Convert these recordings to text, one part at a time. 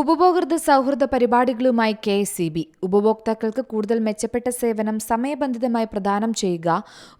ഉപഭോക്തൃ സൗഹൃദ പരിപാടികളുമായി കെ എസ് സി ബി. ഉപഭോക്താക്കൾക്ക് കൂടുതൽ മെച്ചപ്പെട്ട സേവനം സമയബന്ധിതമായി പ്രദാനം ചെയ്യുക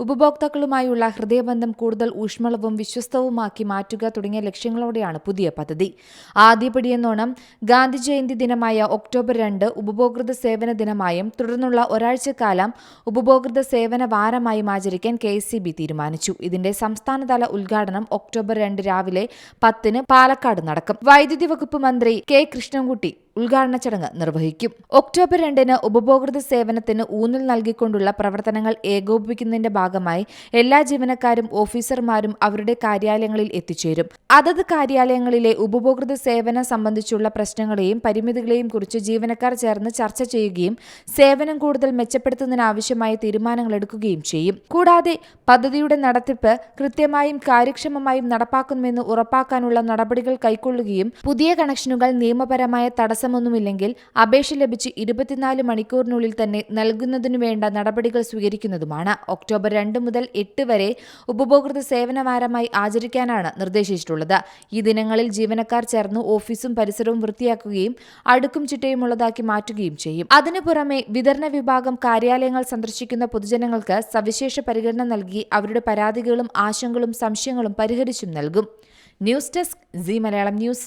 ഉപഭോക്താക്കളുമായുള്ള ഹൃദയബന്ധം കൂടുതൽ ഊഷ്മളവും വിശ്വസ്തവുമാക്കി മാറ്റുക തുടങ്ങിയ ലക്ഷ്യങ്ങളോടെയാണ് പുതിയ പദ്ധതി. ആദ്യപടിയെന്നോണം ഗാന്ധി ജയന്തി ദിനമായ ഒക്ടോബർ രണ്ട് ഉപഭോക്തൃ സേവന ദിനമായും തുടർന്നുള്ള ഒരാഴ്ചക്കാലം ഉപഭോക്തൃ സേവന വാരമായും ആചരിക്കാൻ കെ എസ് സി ബി തീരുമാനിച്ചു. ഇതിന്റെ സംസ്ഥാനതല ഉദ്ഘാടനം ഒക്ടോബർ രണ്ട് രാവിലെ പത്തിന് പാലക്കാട് നടക്കും. വൈദ്യുതി വകുപ്പ് മന്ത്രി കെ കൃഷ്ണൻകുട്ടി ഉദ്ഘാടന ചടങ്ങ് നിർവഹിക്കും. ഒക്ടോബർ രണ്ടിന് ഉപഭോക്തൃ സേവനത്തിന് ഊന്നൽ നൽകിക്കൊണ്ടുള്ള പ്രവർത്തനങ്ങൾ ഏകോപിപ്പിക്കുന്നതിന്റെ ഭാഗമായി എല്ലാ ജീവനക്കാരും ഓഫീസർമാരും അവരുടെ കാര്യാലയങ്ങളിൽ എത്തിച്ചേരും. അതത് കാര്യാലയങ്ങളിലെ ഉപഭോക്തൃ സേവനം സംബന്ധിച്ചുള്ള പ്രശ്നങ്ങളെയും പരിമിതികളെയും കുറിച്ച് ജീവനക്കാർ ചേർന്ന് ചർച്ച ചെയ്യുകയും സേവനം കൂടുതൽ മെച്ചപ്പെടുത്തുന്നതിനാവശ്യമായ തീരുമാനങ്ങൾ എടുക്കുകയും ചെയ്യും. കൂടാതെ പദ്ധതിയുടെ നടത്തിപ്പ് കൃത്യമായും കാര്യക്ഷമമായും നടപ്പാക്കുമെന്ന് ഉറപ്പാക്കാനുള്ള നടപടികൾ കൈക്കൊള്ളുകയും പുതിയ കണക്ഷനുകൾ നിയമപരമായ തടസ്സമൊന്നുമില്ലെങ്കിൽ അപേക്ഷ ലഭിച്ച് ഇരുപത്തിനാല് മണിക്കൂറിനുള്ളിൽ തന്നെ നൽകുന്നതിനു വേണ്ട നടപടികൾ സ്വീകരിക്കുന്നതുമാണ്. ഒക്ടോബർ രണ്ട് മുതൽ എട്ട് വരെ ഉപഭോക്തൃ സേവനവാരമായി ആചരിക്കാനാണ് നിർദ്ദേശിച്ചിട്ടുള്ളത്. ഈ ദിനങ്ങളിൽ ജീവനക്കാർ ചേർന്ന് ഓഫീസും പരിസരവും വൃത്തിയാക്കുകയും അടുക്കും ചിട്ടയുമുള്ളതാക്കി മാറ്റുകയും ചെയ്യും. അതിനു പുറമെ വിതരണ വിഭാഗം കാര്യാലയങ്ങൾ സന്ദർശിക്കുന്ന പൊതുജനങ്ങൾക്ക് സവിശേഷ പരിഗണന നൽകി അവരുടെ പരാതികളും ആശങ്കകളും സംശയങ്ങളും പരിഹരിച്ചും നൽകും. News desk C Malayalam news.